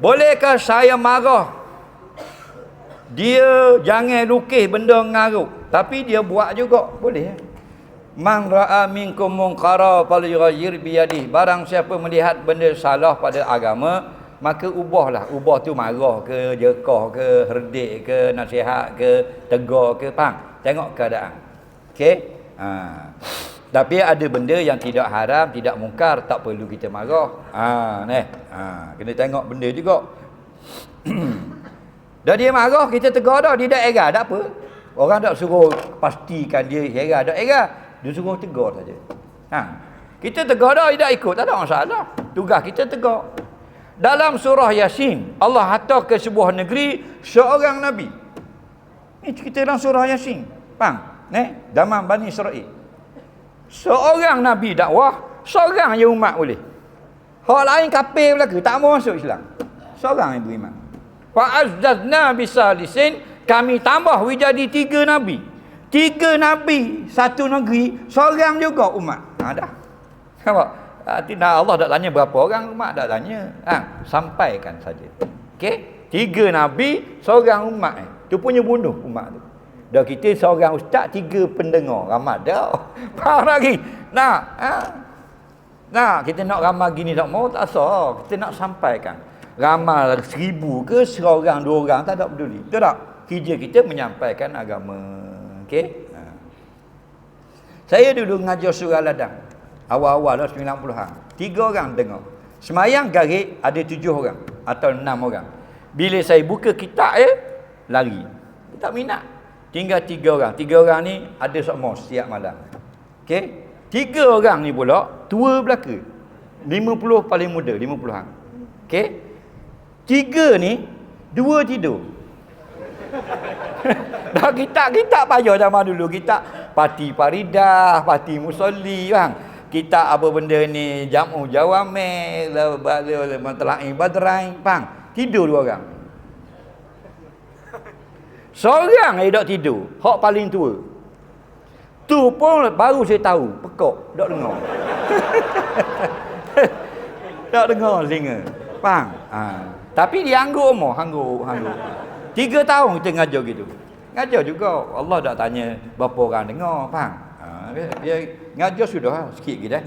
Bolehkah saya marah? Dia jangan lukis benda ngaruk. Tapi dia buat juga. Boleh. Man ra'a minkum munkara falyughayyir biyadihi. Barang siapa melihat benda salah pada agama, maka ubahlah. Ubah tu marah ke, jekah ke, herdik ke, nasihat ke, tegur ke, faham? Tengok keadaan. Okey? Ha. Tapi ada benda yang tidak haram, tidak mungkar, tak perlu kita marah. Ha, neh. Ha, kena tengok benda juga. dah dia marah, kita tegur dah, dia dah era, tak apa. Orang tak suruh pastikan dia era, tak era. Dia suruh tegur saja. Ha. Kita tegur dah, dia tak ikut, tak ada masalah. Tugas kita tegur. Dalam surah Yasin, Allah hantar ke sebuah negeri seorang nabi. Ini cerita dalam surah Yasin. Faham? Neh, zaman Bani Israel. Seorang Nabi dakwah, seorang je umat boleh. Hak lain kafir belaka, tak mau masuk Islam. Seorang yang beriman. Fa'azzazna bisalisin, kami tambah jadi tiga Nabi. Tiga Nabi, satu negeri, seorang juga umat. Ha, dah. Nampak? Tidak Allah tak tanya berapa orang umat tak tanya. Ha, sampaikan saja. Okey? Tiga Nabi, seorang umat. Tu punya bunuh umat tu. Dah kita seorang ustaz, tiga pendengar. Ramad dah. Faham lagi? Nak? Ha? Nak, kita nak ramal gini tak mau, tak sah. Kita nak sampaikan. Ramal seribu ke seorang, dua orang, tak ada peduli. Betul tak? Kerja kita menyampaikan agama. Okey? Ha. Saya dulu mengajar surah ladang. Awal-awal lah 90-an. Tiga orang dengar. Semayang garik ada tujuh orang. Atau enam orang. Bila saya buka kitab ya, lari. Tak minat. Tinggal tiga orang. Tiga orang ni ada semua setiap malam. Okey? Tiga orang ni pula tua belaka. Lima puluh paling muda, lima puluhan. Okey? Tiga ni dua tidur. Dah kita kita payah zaman dulu kita parti paridah, parti musolli bang. Kita apa benda ni jamu jawame, matla'i badrai, bang. Tidur dua orang. Seorang yang tak tidur. Hak paling tua. Tu pun baru saya tahu. Pekok. Tak dengar. tak dengar singa. Faham? Ha. Tapi dia angguk umur. Angguk. angguk. Tiga tahun kita ngajar gitu. Ngajar juga. Allah tak tanya berapa orang dengar. Faham? Ha. Dia, dia ngajar sudah lah. Sikit gitu eh.